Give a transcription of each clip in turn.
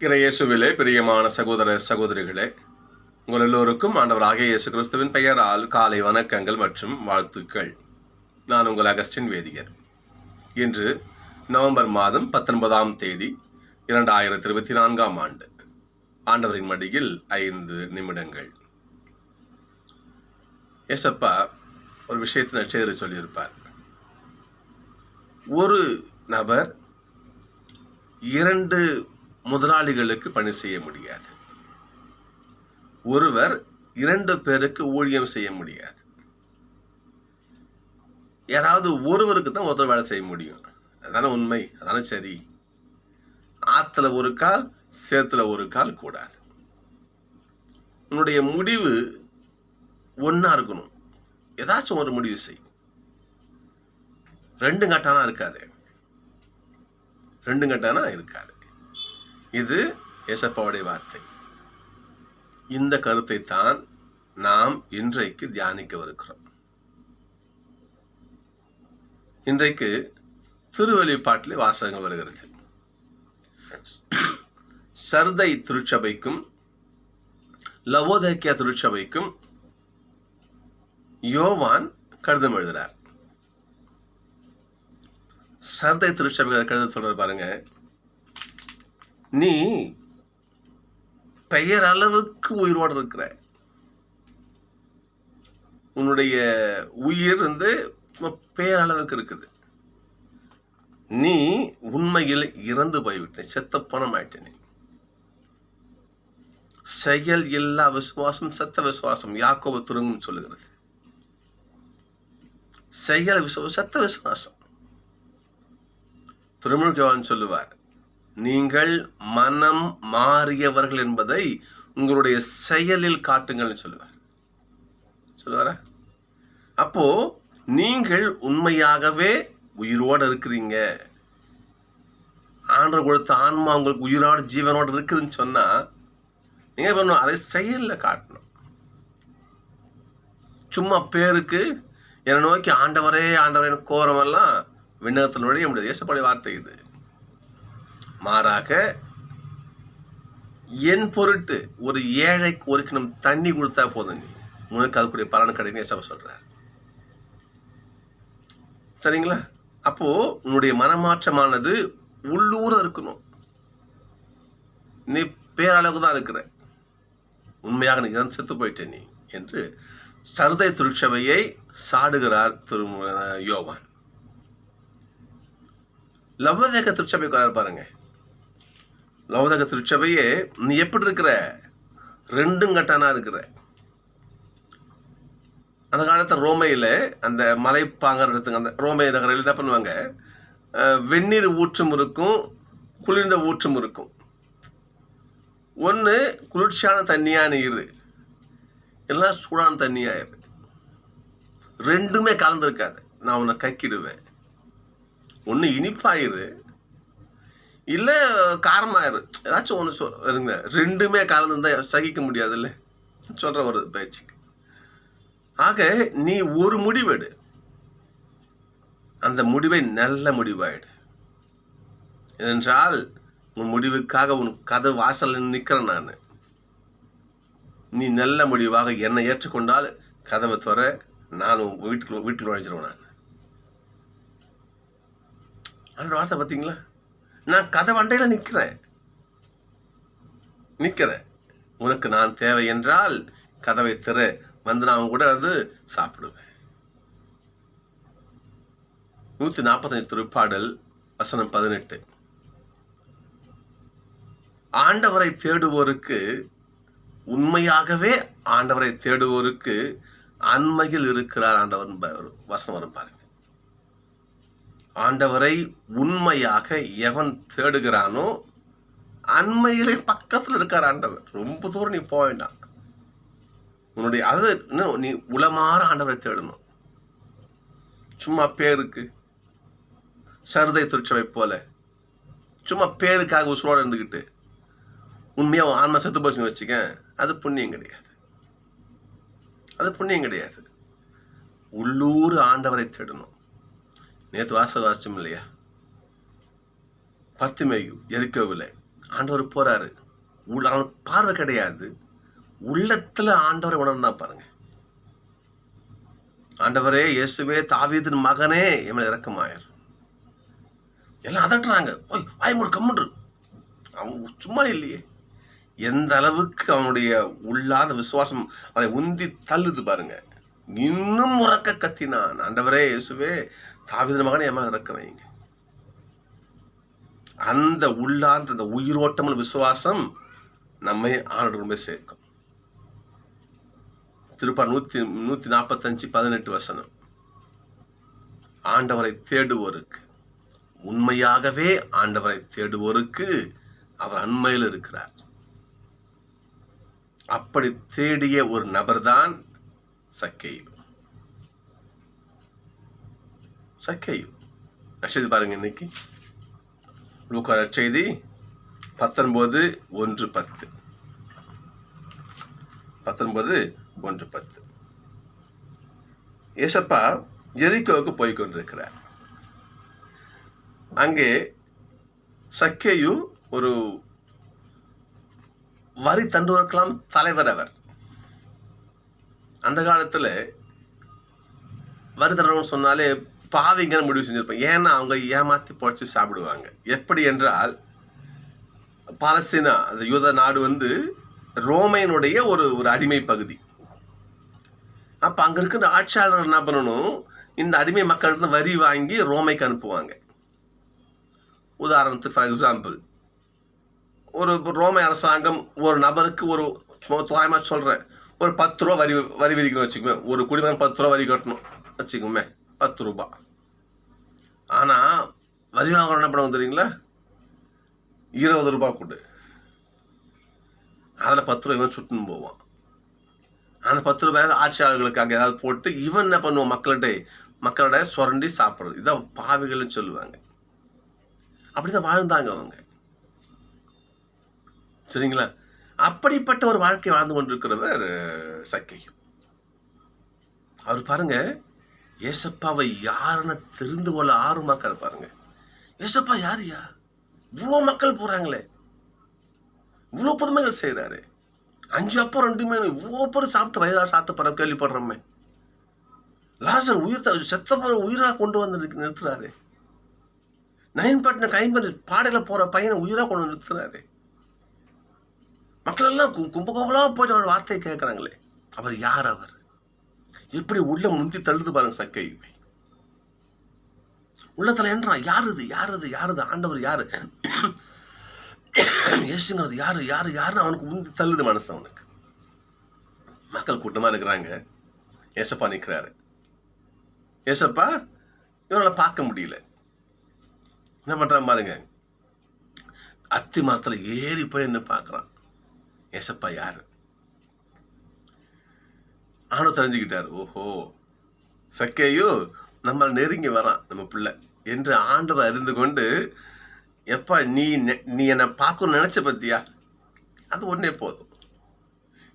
இறையேசுவிலே பிரியமான சகோதர சகோதரிகளே உங்கள் எல்லோருக்கும் ஆண்டவராக இயேசு கிறிஸ்துவின் பெயரால் காலை வணக்கங்கள் மற்றும் வாழ்த்துக்கள். நான் உங்கள் அகஸ்டின் வேதியர். இன்று நவம்பர் மாதம் பத்தொன்பதாம் தேதி இரண்டாயிரத்தி இருபத்தி நான்காம் ஆண்டு. ஆண்டவரின் மடியில் ஐந்து நிமிடங்கள். ஏசப்பா ஒரு விஷயத்தை நட்சத்திர சொல்லியிருப்பார். ஒரு நபர் இரண்டு முதலாளிகளுக்கு பணி செய்ய முடியாது. ஒருவர் இரண்டு பேருக்கு ஊழியம் செய்ய முடியாது. யாராவது ஒருவருக்கு தான் ஒருத்தர் வேலை செய்ய முடியும். அதான உண்மை அதான சரி. ஆத்துல ஒரு கால் சேத்துல ஒரு கால் கூடாது. உன்னுடைய முடிவு ஒன்றா இருக்கணும். ஏதாச்சும் ஒரு முடிவு செய். ரெண்டு கட்டானா இருக்காது. ரெண்டு கட்டானா இருக்காது. இது ஏசப்பாவுடைய வார்த்தை. இந்த கருத்தை தான் நாம் இன்றைக்கு தியானிக்கவிருக்கிறோம். இன்றைக்கு திருவெளிப்பாட்டிலே வாசகங்கள் வருகிறது. சர்தை திருச்சபைக்கும் லவோதேக்கியா திருச்சபைக்கும் யோவான் கடிதம் எழுதுறார். சர்தை திருச்சபை கடிதம் சொல்றது பாருங்க. நீ பெயர் அளவுக்கு உயிரோடு இருக்கிற. உன்னுடைய உயிர் வந்து பெயர் அளவுக்கு இருக்குது. நீ உண்மையில் இறந்து போய்விட்ட செத்த பணம் ஆயிட்ட செயல் எல்லா விசுவாசம் செத்த விசுவாசம் யாக்கோப துருங்கும் சொல்லுகிறது. செயல் விசுவாசம் செத்த விசுவாசம். திருமுழுக்கவான் சொல்லுவார் நீங்கள் மனம் மாறியவர்கள் என்பதை உங்களுடைய செயலில் காட்டுங்கள்னு சொல்லுவார். சொல்லுவாரா? அப்போ நீங்கள் உண்மையாகவே உயிரோடு இருக்கிறீங்க. ஆண்டவர் கொடுத்த ஆன்மா உங்களுக்கு உயிரோடு ஜீவனோடு இருக்குதுன்னு சொன்னால் நீங்கள் பண்ணணும்? அதை செயலில் காட்டணும். சும்மா பேருக்கு என்னை நோக்கி ஆண்டவரே ஆண்டவரே கோரமெல்லாம் விண்ணகத்தினுடைய நம்முடைய தேசப்படி வார்த்தை இது. மாறாக என் பொருட்டு ஒரு ஏழைக்கு ஒரு கிணம் தண்ணி கொடுத்தா போதும். நீ உனக்கு அதுக்குரிய பலன் கிடைக்கும் ஏசப்ப சொல்கிறார் சரிங்களா? அப்போது உன்னுடைய மனமாற்றமானது உள்ளூர இருக்கணும். நீ பேரளவுக்கு தான் இருக்கிற. உண்மையாக நீ செத்து போயிட்ட நீ என்று சருதை திருச்சபையை சாடுகிறார் திரு யோவான். லவ்வதேக திருச்சபைக்கு வரார் பாருங்க. லவதேக திருச்சபையே நீ எப்படி இருக்கிற? ரெண்டும் கட்டானா இருக்கிற. அந்த காலத்தில் ரோமையில் அந்த மலைப்பாங்கர் இடத்துக்கு அந்த ரோமை நகரில் என்ன பண்ணுவாங்க? வெந்நீர் ஊற்றும் இருக்கும் குளிர்ந்த ஊற்றும் இருக்கும். ஒன்று குளிர்ச்சியான தண்ணியாக நீர். எல்லாம் சூடான தண்ணியாக இரு. ரெண்டுமே கலந்துருக்காது. நான் உன்னை கக்கிடுவேன். ஒன்று இனிப்பாயிரு. இல்லை காரமாயிரு ஏதாச்சும் ஒன்று சொல் இருங்க. ரெண்டுமே கலந்துருந்தா சகிக்க முடியாதுல்ல? சொல்கிற ஒரு பேச்சுக்கு. ஆக நீ ஒரு முடிவெடு. அந்த முடிவை நல்ல முடிவாயிடு. என்றால் உன் முடிவுக்காக உன் கதை வாசலில் நிற்கிறேன் நான். நீ நல்ல முடிவாக என்னை ஏற்றுக்கொண்டால் கதவை துற நான் உன் வீட்டுக்கு வீட்டுக்கு நுழைஞ்சிருவேன் நான். அந்த வார்த்தை பார்த்தீங்களா நான் கதை வண்டையில் நிற்கிறேன் நிற்கிறேன் உனக்கு நான் தேவை என்றால் கதவை திற. வந்து நான் கூட வந்து சாப்பிடுவேன். நூற்றி நாற்பத்தஞ்சு திருப்பாடல் வசனம் பதினெட்டு. ஆண்டவரை தேடுவோருக்கு உண்மையாகவே ஆண்டவரை தேடுவோருக்கு அண்மையில் இருக்கிறார் ஆண்டவர் வசனம் வரும் பாருங்க. ஆண்டவரை உண்மையாக எவன் தேடுகிறானோ அண்மையிலே பக்கத்தில் இருக்கார் ஆண்டவர். ரொம்ப தூரம் நீ போக வேண்டாம். உன்னுடைய அது இன்னும் நீ உளமாற ஆண்டவரை தேடணும். சும்மா பேருக்கு சருதை திருச்சபை போல. சும்மா பேருக்காக உசுரோடு இருந்துக்கிட்டு உண்மையாக உன் ஆன்மா செத்து போச்சுன்னு வச்சுக்க அது புண்ணியம் கிடையாது. அது புண்ணியம் கிடையாது. உள்ளூர் ஆண்டவரை தேடணும். நேற்று வாசல் வாசிச்சோம் இல்லையா பத்துமேயு எரிக்கவில்லை. ஆண்டவர் போறாரு. உள்ள அவனுக்கு பார்வை கிடையாது. உள்ளத்துல ஆண்டவரை உணர்ந்தா பாருங்க. ஆண்டவரே இயேசுவே தாவீதின் மகனே எம்மை இறக்கமாயர். எல்லாம் அதட்டுறாங்க. ஓய் வாய்மூடு கம்முன்று அவன் சும்மா இல்லையே. எந்த அளவுக்கு அவனுடைய உள்ளாத விசுவாசம் அவனை உந்தி தள்ளுது பாருங்க. இன்னும் உறக்க கத்தினான். ஆண்டவரே இயேசுவே தாவிதன் மகனை என் மேலே இறக்க வைங்க அந்த உள்ளார்ந்த அந்த உயிரோட்டமான விசுவாசம் நம்மை ஆண்டோடு போய் சேர்க்கும். திருப்பா நூற்றி நூத்தி நாற்பத்தஞ்சு பதினெட்டு வசனம். ஆண்டவரை தேடுவோருக்கு உண்மையாகவே ஆண்டவரை தேடுவோருக்கு அவர் அண்மையில் இருக்கிறார். அப்படி தேடிய ஒரு நபர்தான் சக்கேயு. சக்கையும் நட்சத்திரம் பாருங்க இன்னைக்கு. லூக்கா செய்தி பத்தொன்பது ஒன்று பத்து. பத்தொன்பது ஒன்று பத்து. ஏசப்பா எரிக்கோவுக்கு போய் கொண்டிருக்கிறார். அங்கே சக்கேயு ஒரு வரி தண்டுவர்களாம் தலைவர் அவர். அந்த காலத்தில் வரி தரணும்னு சொன்னாலே பாவிங்கன்னு முடிவு செஞ்சிருப்பேன். ஏன்னா அவங்க ஏமாற்றி பொழைச்சி சாப்பிடுவாங்க. எப்படி என்றால் பாலஸ்தீனா அந்த யூத நாடு வந்து ரோமையனுடைய ஒரு ஒரு அடிமை பகுதி. அப்போ அங்கே இருக்கிற ஆட்சியாளர் என்ன பண்ணணும்? இந்த அடிமை மக்கள்கிட்ட வரி வாங்கி ரோமைக்கு அனுப்புவாங்க. உதாரணத்துக்கு ஃபார் எக்ஸாம்பிள் ஒரு ரோமை அரசாங்கம் ஒரு நபருக்கு ஒரு சும்மா தோராயமாக சொல்கிறேன் ஒரு பத்து ரூபா வரி வரி விதிக்கணும் வச்சுக்கோமே. ஒரு குடிமகன் பத்து ரூபா வரி கட்டணும். வச்சுக்கோமே. பத்து ரூபா. ஆனால் வரி வாங்குறோம் என்ன பண்ணுவோம் தெரியுங்களா? இருபது ரூபா கொடு. அதில் பத்து ரூபாய் இவன் சுட்டுன்னு போவான். அந்த பத்து ரூபாய் ஆட்சியாளர்களுக்கு அங்கே ஏதாவது போட்டு இவன் என்ன பண்ணுவான் மக்கள்கிட்ட? மக்களோட சுரண்டி சாப்பிட்றது. இதான் பாவிகள்னு சொல்லுவாங்க. அப்படிதான் வாழ்ந்தாங்க அவங்க. சரிங்களா? அப்படிப்பட்ட ஒரு வாழ்க்கை வாழ்ந்து கொண்டிருக்கிறவர் சக்கையும் அவர் பாருங்க ஏசப்பாவை யாருன்னு தெரிந்து கொள்ள ஆர்வமாக பாருங்க. ஏசப்பா யாருயா இவ்வளோ மக்கள் போறாங்களே. இவ்வளோ புதுமைகள் செய்கிறாரு அஞ்சு அப்போ ரெண்டுமே இவ்வளோ பேர் சாப்பிட்டு வயதாக சாப்பிட்டு போகிறோம் கேள்விப்படுறோமே. லாசன் உயிர் த- செத்த உயிராக கொண்டு வந்து நிறுத்துறாரு. நிறுத்துறாரு நயன்பட்டின கைம்பர் பாடையில் போகிற பையனை உயிராக கொண்டு வந்து நிறுத்துறாரு. மக்கள் எல்லாம் கும்பகோபலாக போயிட்டு அவர் வார்த்தையை கேட்குறாங்களே அவர் யார் அவர்? எப்படி உள்ள முந்தி தள்ளுது பாருங்க சக்கை. உள்ளத்துல என்றான் யார் இது? யார் இது? யார் இது? ஆண்டவர் யாரு? இயேசுங்கிறது யாரு? யாரு? யாருன்னு அவனுக்கு முந்தி தள்ளுது மனசு அவனுக்கு. மக்கள் கூட்டமா இருக்கிறாங்க. ஏசப்பா நிற்கிறாரு ஏசப்பா இவனால் பார்க்க முடியல. என்ன பண்றான் பாருங்க. அத்தி மரத்துல ஏறி போய் என்ன பார்க்குறான். ஏசப்பா யாரு? ஆனும் தெரிஞ்சுக்கிட்டார் ஓஹோ சக்கேயோ நம்ம நெருங்கி வரான் நம்ம பிள்ளை என்று ஆண்டவர் அறிந்து கொண்டு எப்பா நீ நீ என்னை பார்க்கணும்னு நினச்ச பத்தியா? அது ஒன்றே போதும்.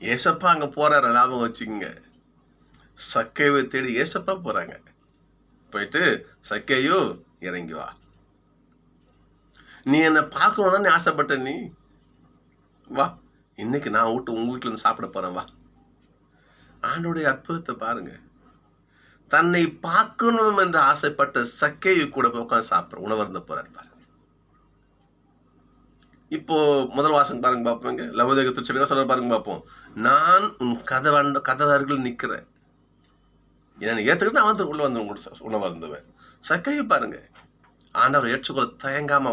ஏசப்பா அங்கே போகிறார லாபம் வச்சுக்கோங்க. சக்கையை தேடி ஏசப்பா போகிறாங்க போயிட்டு சக்கையோ இறங்கி வா. நீ என்னை பார்க்கணும் தானே ஆசைப்பட்ட நீ? வா இன்னைக்கு நான் வீட்டு உங்கள் வீட்டில் இருந்து சாப்பிட போகிறேன் வா. ஆண்டோடைய அற்புதத்தை பாருங்க. தன்னை பார்க்கணும் என்று ஆசைப்பட்ட சக்கையை கூட போய் உட்காந்து சாப்பிட்ற உணவருந்த போறார் பாருங்க. இப்போ முதல் வாசம் பாருங்க பார்ப்போங்க. லவதேக திருச்சபை சொல்ல பாருங்க பார்ப்போம். நான் உன் கதவாண்ட கதவர்கள் நிற்கிறேன். என்னை ஏற்றுக்கிட்டு நான் வந்து உள்ள வந்து உங்களோட உணவு இருந்துவேன் சக்கையை பாருங்க. ஆண்டவரை ஏற்றுக்கொள்ள தயங்காம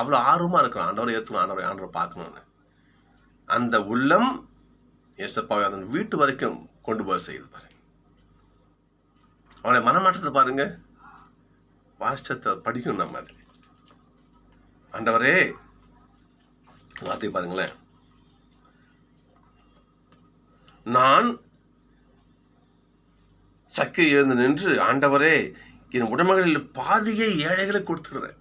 அவ்வளோ ஆர்வமாக இருக்கிறோம் ஆண்டவரை ஏற்றுக்கணும் ஆண்டவரை ஆண்டவரை பார்க்கணும்னு. அந்த உள்ளம் ஏசப்பாவை அதன் வீட்டு வரைக்கும் கொண்டு போய் செய்து பாருங்க. அவனை மனமாற்றத்தை பாருங்க. வாசிச்சத்தை படிக்கணும் நம்ம அதில். ஆண்டவரே வார்த்தை பாருங்களேன். நான் சக்கை எழுந்து நின்று ஆண்டவரே என் உடமைகளில் பாதியை ஏழைகளை கொடுத்துடுறேன்.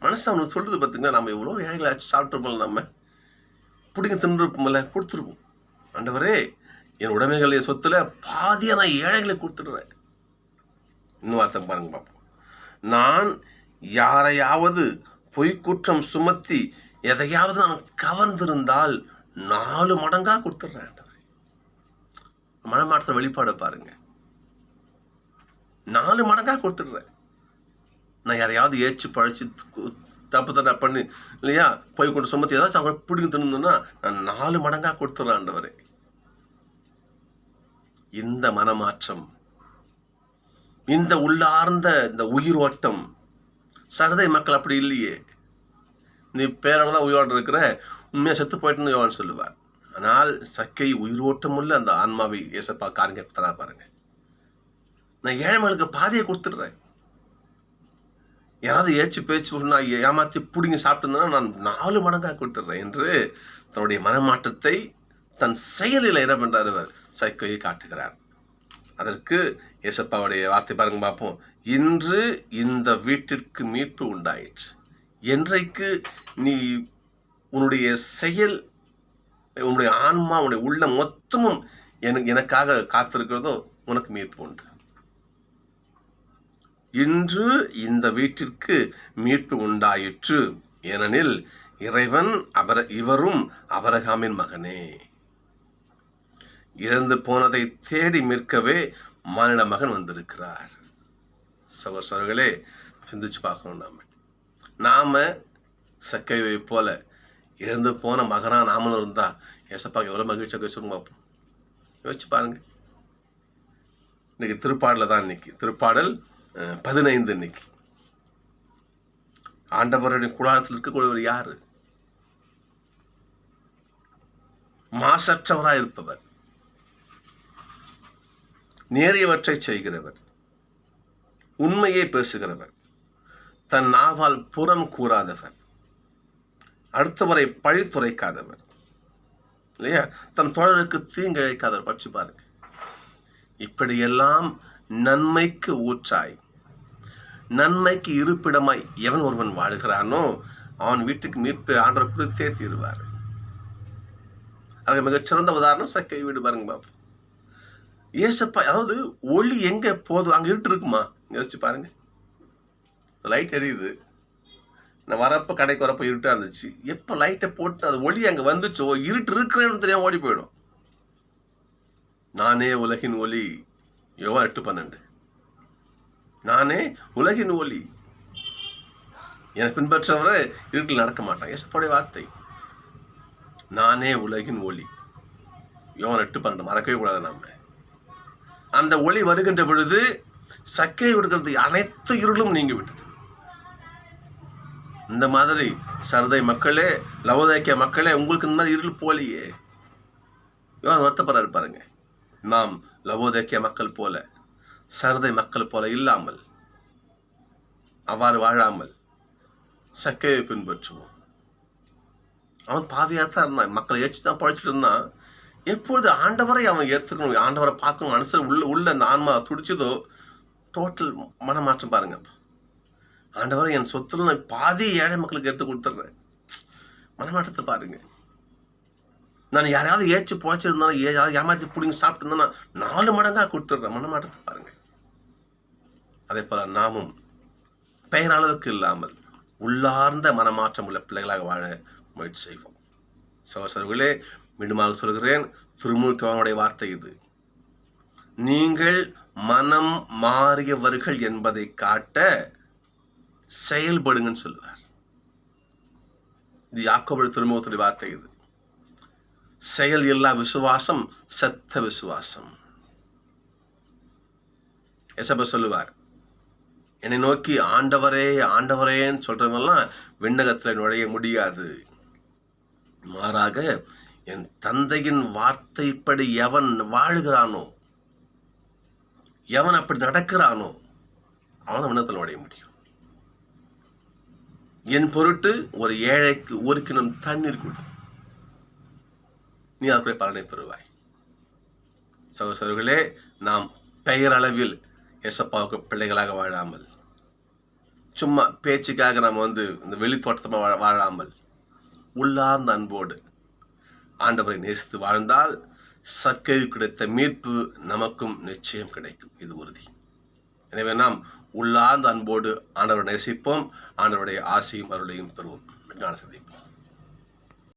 மனசு அவனுக்கு சொல்றது பார்த்தீங்கன்னா நம்ம எவ்வளோ ஏழைகளை ஆச்சு சாப்பிட்டுருப்போம் நம்ம. பிடிங்க தின்னுருப்போம்ல கொடுத்துருப்போம். ஆண்டவரே என் உடைமைகள் என் சொத்துல பாதியை நான் ஏழைகளுக்கு கொடுத்துடுறேன். இன்னும் வார்த்தை பாருங்க பார்ப்போம் நான் யாரையாவது பொய்க்குற்றம் சுமத்தி எதையாவது நான் கவர்ந்திருந்தால் நாலு மடங்காக கொடுத்துட்றேன் மனமாற்ற வெளிப்பாடை பாருங்க. நாலு மடங்காக கொடுத்துடுறேன். நான் யாரையாவது ஏச்சு பழிச்சு தப்பு தண்டா பண்ணி இல்லையா போய் கொண்டு சுமத்தி ஏதாச்சும் அவங்க பிடிக்கும் தின்னு நான் நாலு மடங்காக கொடுத்துட்றேன் ஆண்டவரே. இந்த மனமாற்றம் இந்த உள்ளார்ந்த இந்த உயிரோட்டம். சகதை மக்கள் அப்படி இல்லையே. நீ பேரால தான் உயிரோடு இருக்கிற உண்மையாக செத்து போயிட்டுன்னு யோவான் சொல்லுவார். ஆனால் சக்கை உயிரோட்டம் உள்ள அந்த ஆன்மாவை ஏசப்பா காரிங்க தரா பாருங்க. நான் ஏழைமகளுக்கு பாதையை கொடுத்துட்றேன். யாராவது ஏச்சு பேச்சு நான் ஏமாற்றி பிடிங்கி சாப்பிட்டுருந்தேன்னா நான் நாலு மடங்காக கொடுத்துட்றேன் என்று தன்னுடைய மனமாற்றத்தை தன் செயலில் என்ன பண்ணுறார் அவர் சைக்கையை காட்டுகிறார். அதற்கு ஏசப்பாவுடைய வார்த்தை பாருங்க பார்ப்போம். இன்று இந்த வீட்டிற்கு மீட்பு உண்டாயிற்று. என்றைக்கு நீ உன்னுடைய செயல் உன்னுடைய ஆன்மா உன்னுடைய உள்ள மொத்தமும் எனக்கு எனக்காக காத்திருக்கிறதோ உனக்கு மீட்பு உண்டு. இன்று இந்த வீட்டிற்கு மீட்பு உண்டாயிற்று. ஏனெனில் இறைவன் அபர இவரும் அபரகாமின் மகனே. இழந்து போனதை தேடி மீட்கவே மானிட மகன் வந்திருக்கிறார். சகோசர்களே சிந்திச்சு பார்க்கணும் நாம. நாம சக்கைவை போல இழந்து போன மகனாக நாமளும் இருந்தா ஏசப்பாக்கு எவ்வளோ மகிழ்ச்சியாக சொல்லுங்க பார்ப்போம் யோசிச்சு பாருங்க. இன்னைக்கு திருப்பாடல தான் இன்னைக்கு. திருப்பாடல் பதினைந்து இன்னைக்கு. ஆண்டவருடைய கூடாரத்தில் இருக்கக்கூடியவர் யாரு? மாசற்றவராக இருப்பவர். நேரியவற்றை செய்கிறவர். உண்மையை பேசுகிறவர். தன் நாவால் புறம் கூறாதவர். அடுத்தவரை பழித்துரைக்காதவர் இல்லையா? தன் தோழருக்கு தீங்கிழைக்காதவர். பற்றி பாருங்க. இப்படியெல்லாம் நன்மைக்கு ஊற்றாய். நன்மைக்கு இருப்பிடமாய் எவன் ஒருவன் வாழ்கிறானோ அவன் வீட்டுக்கு மீட்பு ஆண்டர் கொடுத்தே தீருவார். அதுக்கு மிகச்சிறந்த உதாரணம் சக்கை வீடு பாருங்க பாப்போம். ஏசப்பா அதாவது ஒளி எங்க போதும் அங்க இருட்டு இருக்குமா யோசிச்சு பாருங்க. லைட் எரியுது. நான் வரப்ப கடைக்கு வரப்ப இருட்டா இருந்துச்சு. எப்போ லைட்டை போட்டு அது ஒளி அங்க வந்துச்சோ இருட்டு இருக்கிறேன்னு தெரியாம ஓடி போயிடும். நானே உலகின் ஒளி. யோவா எட்டு பன்னெண்டு. நானே உலகின் ஒளி. எனக்கு பின்பற்றவரை இருட்டில் நடக்க மாட்டான். ஏசப்பாடைய வார்த்தை. நானே உலகின் ஒளி. யோவன் எட்டு பன்னெண்டு. மறக்கவே கூடாது நம்ம அந்த ஒளி வருகின்ற பொழுது சக்கையை விடுக்கிறது அனைத்து இருளும் நீங்கி விட்டது இந்த மாதிரி சரதை மக்களே லவோதைக்கிய மக்களே உங்களுக்கு இந்த மாதிரி இருள் போலியே. யோவான் வருத்தப்படுறாரு பாருங்க. நாம் லவோதைக்கிய மக்கள் போல சரதை மக்கள் போல இல்லாமல் அவ்வாறு வாழாமல் சக்கையை பின்பற்றுவோம். அவன் பாவியாக தான் இருந்தான். மக்களை ஏற்றி தான் பழைச்சிட்டு இருந்தான். எப்பொழுது ஆண்டவரை அவன் ஏற்றுக்கணும் ஆண்டவரை பார்க்கணும். மனசில் உள்ள உள்ள அந்த ஆன்மா துடிச்சதோ டோட்டல் மனமாற்றம் பாருங்க. ஆண்டவரை என் சொத்துல நான் பாதி ஏழை மக்களுக்கு எடுத்து கொடுத்துட்றேன். மனமாற்றத்தை பாருங்க. நான் யாரையாவது ஏச்சு புழைச்சிருந்தாலும் ஏதாவது ஏமாத்தி பிடிங்க சாப்பிட்டுருந்தேன்னா நாலு மடங்காக கொடுத்துட்றேன். மனமாற்றத்தை பாருங்க. அதே போல நாமும் பெயரளவுக்கு இல்லாமல் உள்ளார்ந்த மனமாற்றம் உள்ள பிள்ளைகளாக வாழ முயற்சி செய்வோம். சகோசரர்களே மீண்டுமாக சொல்கிறேன். திருமுழுக்கவனுடைய வார்த்தை இது. நீங்கள் மனம் மாறியவர்கள் என்பதை காட்ட செயல்படுங்கன்னு சொல்லுவார். இது யாக்கோபு திருமுகத்துடைய வார்த்தை இது. செயல் இல்லா விசுவாசம் செத்த விசுவாசம். எசப சொல்லுவார் என்னை நோக்கி ஆண்டவரே ஆண்டவரேன்னு சொல்றவங்கெல்லாம் விண்ணகத்தில் நுழைய முடியாது. மாறாக என் தந்தையின் வார்த்தைப்படி எவன் வாழுகிறானோ எவன் அப்படி நடக்கிறானோ அவன் விண்ணத்தில் நுழைய முடியும். என் பொருட்டு ஒரு ஏழைக்கு ஒரு கிணம் தண்ணீர் கொடு. நீ அதற்குரிய பலனை பெறுவாய். சகோசர்களே நாம் பெயரளவில் எசப்பாவுக்கு பிள்ளைகளாக வாழாமல் சும்மா பேச்சுக்காக நம்ம வந்து இந்த வெளி வாழாமல் உள்ளார்ந்த அன்போடு ஆண்டவரை நேசித்து வாழ்ந்தால் சக்கையில் கிடைத்த மீட்பு நமக்கும் நிச்சயம் கிடைக்கும். இது உறுதி. எனவே நாம் உள்ளார்ந்த அன்போடு ஆண்டவரை நேசிப்போம். ஆண்டவருடைய ஆசையும் அருளையும் பெறுவோம் சந்திப்போம்